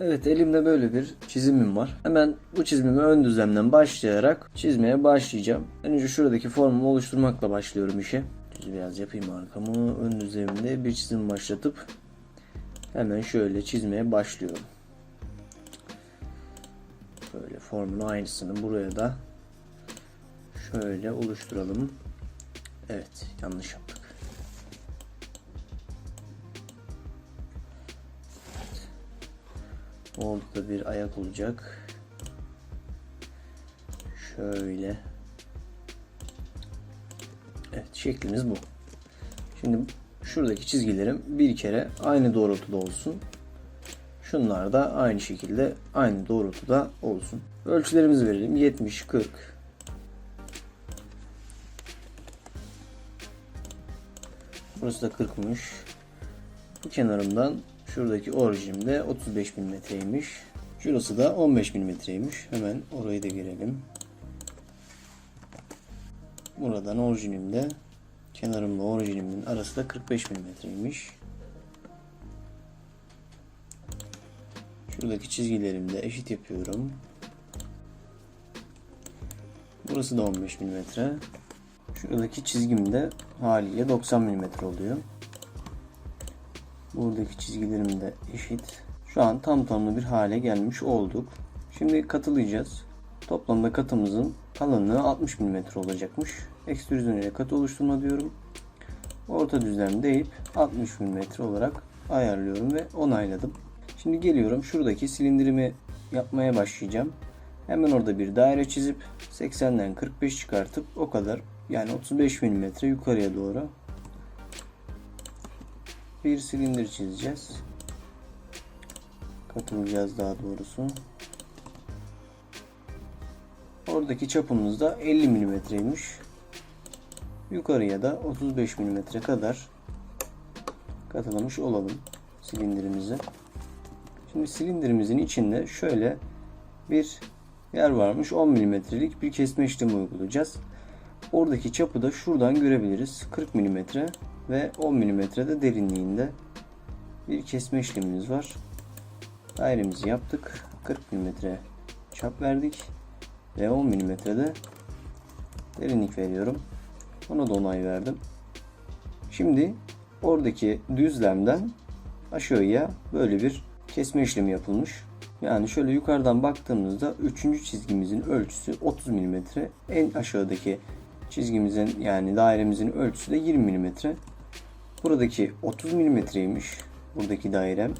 Evet elimde böyle bir çizimim var. Hemen bu çizimimi ön düzlemden başlayarak çizmeye başlayacağım. Önce şuradaki formumu oluşturmakla başlıyorum işe. Biraz yapayım arkamı. Ön düzleminde bir çizim başlatıp hemen şöyle çizmeye başlıyorum. Böyle formun aynısını buraya da şöyle oluşturalım. Evet yanlış yaptık. Da bir ayak olacak. Şöyle. Evet şeklimiz bu. Şimdi şuradaki çizgilerim bir kere aynı doğrultuda olsun. Şunlar da aynı şekilde aynı doğrultuda olsun. Ölçülerimizi verelim. 70, 40. Burası da 40'mış. Bu kenarımdan şuradaki orijim de 35 milimetreymiş. Şurası da 15 milimetreymiş. Hemen orayı da girelim. Buradan orijinimde kenarımla orijinimin arası da 45 milimetreymiş. Şuradaki çizgilerimi de eşit yapıyorum. Burası da 15 milimetre. Şuradaki çizgim de haliyle 90 milimetre oluyor. Buradaki çizgilerim de eşit. Şu an tam tamlı bir hale gelmiş olduk. Şimdi katılayacağız. Toplamda katımızın kalınlığı 60 mm olacakmış. Ekstrüzyon ile katı oluşturma diyorum. Orta düzlem deyip 60 mm olarak ayarlıyorum ve onayladım. Şimdi geliyorum şuradaki silindirimi yapmaya başlayacağım. Hemen orada bir daire çizip 80'den 45 çıkartıp o kadar yani 35 mm yukarıya doğru bir silindir çizeceğiz. Katılacağız daha doğrusu. Oradaki çapımız da 50 milimetreymiş. Yukarıya da 35 milimetre kadar katılamış olalım silindirimizi. Şimdi silindirimizin içinde şöyle bir yer varmış. 10 milimetrelik bir kesme işlemi uygulayacağız. Oradaki çapı da şuradan görebiliriz. 40 milimetre ve 10 mm de derinliğinde bir kesme işlemimiz var. Dairemizi yaptık. 40 mm çap verdik ve 10 mm de derinlik veriyorum. Ona da onay verdim. Şimdi oradaki düzlemden aşağıya böyle bir kesme işlemi yapılmış. Yani şöyle yukarıdan baktığımızda 3. çizgimizin ölçüsü 30 mm. En aşağıdaki çizgimizin yani dairemizin ölçüsü de 20 mm. Buradaki 30 milimetreymiş. Buradaki dairem.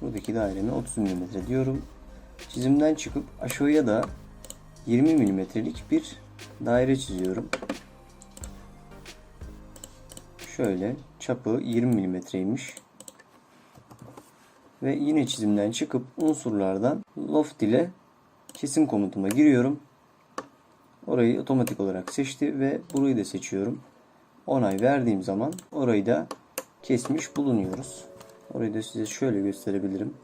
Buradaki daireme 30 milimetre diyorum. Çizimden çıkıp aşağıya da 20 milimetrelik bir daire çiziyorum. Şöyle çapı 20 milimetreymiş. Ve yine çizimden çıkıp unsurlardan loft ile kesim komutuma giriyorum. Orayı otomatik olarak seçti ve burayı da seçiyorum onay verdiğim zaman orayı da kesmiş bulunuyoruz. Orayı da size şöyle gösterebilirim.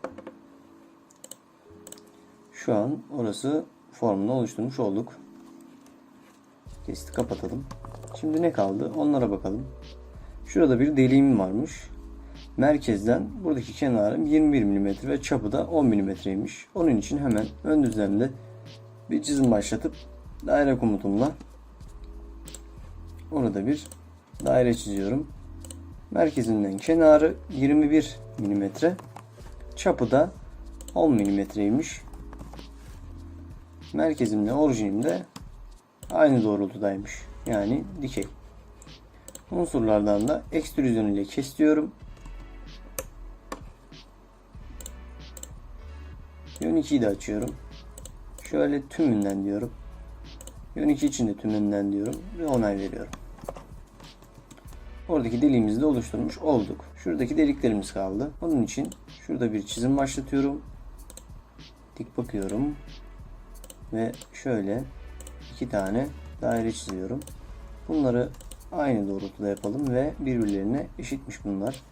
Şu an orası formunu oluşturmuş olduk. Kesti kapatalım. Şimdi ne kaldı? Onlara bakalım. Şurada bir deliğim varmış. Merkezden buradaki kenarım 21 mm ve çapı da 10 mm'ymiş. Onun için hemen ön düzlemde bir çizim başlatıp daire komutumla orada bir daire çiziyorum. Merkezinden kenarı 21 mm. Çapı da 10 mm'ymiş. Merkezimle orijinim de aynı doğrultudaymış. Yani dikey. Unsurlardan da ekstrüzyon ile kesiyorum. Yön 2'yi de açıyorum. Şöyle tümünden diyorum. Yön 2 için de tümünden diyorum ve onay veriyorum. Oradaki deliğimizi de oluşturmuş olduk. Şuradaki deliklerimiz kaldı. Onun için şurada bir çizim başlatıyorum. Dik bakıyorum. Ve şöyle iki tane daire çiziyorum. Bunları aynı doğrultuda yapalım ve birbirlerine eşitmiş bunlar.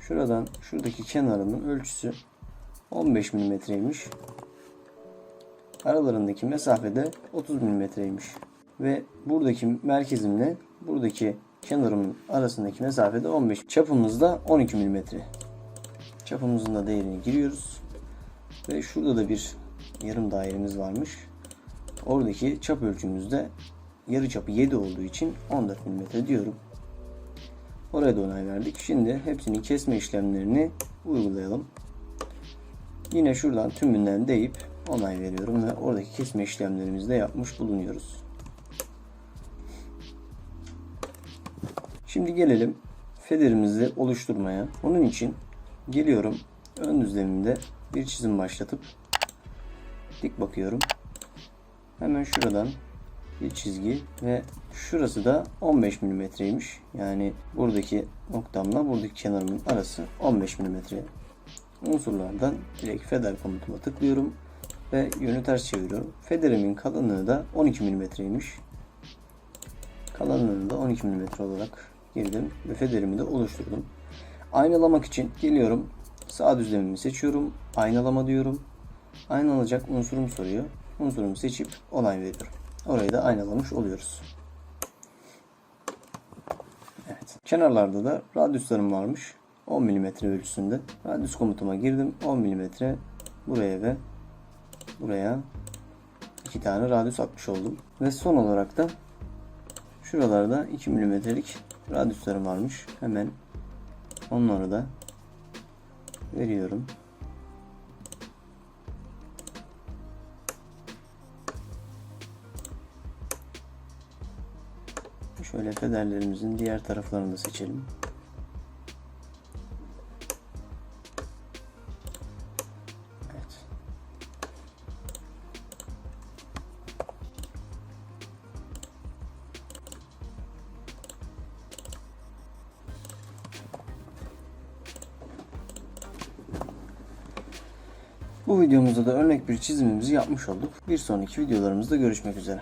Şuradan şuradaki kenarının ölçüsü 15 milimetreymiş. Aralarındaki mesafede 30 milimetreymiş. Ve buradaki merkezimle buradaki kenarımın arasındaki mesafede 15. Çapımız da 12 mm. Çapımızın da değerini giriyoruz. Ve şurada da bir yarım dairemiz varmış. Oradaki çap ölçümüzde yarı çapı 7 olduğu için 14 mm diyorum. Oraya da onay verdik. Şimdi hepsini kesme işlemlerini uygulayalım. Yine şuradan tümünden deyip onay veriyorum ve oradaki kesme işlemlerimizi de yapmış bulunuyoruz. Şimdi gelelim federimizi oluşturmaya. Onun için geliyorum ön düzleminde bir çizim başlatıp dik bakıyorum. Hemen şuradan bir çizgi ve şurası da 15 milimetreymiş. Yani buradaki noktamla buradaki kenarımın arası 15 milimetre. Unsurlardan direkt feder komutuma tıklıyorum ve yönü ters çeviriyorum. Federimin kalınlığı da 12 milimetreymiş. Kalanlığını da 12 milimetre olarak girdim ve federimi de oluşturdum. Aynalamak için geliyorum. Sağ düzlemimi seçiyorum. Aynalama diyorum. Aynalanacak unsurum soruyor. Unsurumu seçip onay veriyorum. Orayı da aynalamış oluyoruz. Evet. Kenarlarda da radyuslarım varmış. 10 mm ölçüsünde. Radyus komutuma girdim. 10 mm buraya ve buraya iki tane radyus atmış oldum. Ve son olarak da şuralarda 2 mm'lik radyuslarım varmış. Hemen onları da veriyorum. Şöyle federlerimizin diğer taraflarını da seçelim. Bu videomuzda da örnek bir çizimimizi yapmış olduk. Bir sonraki videolarımızda görüşmek üzere.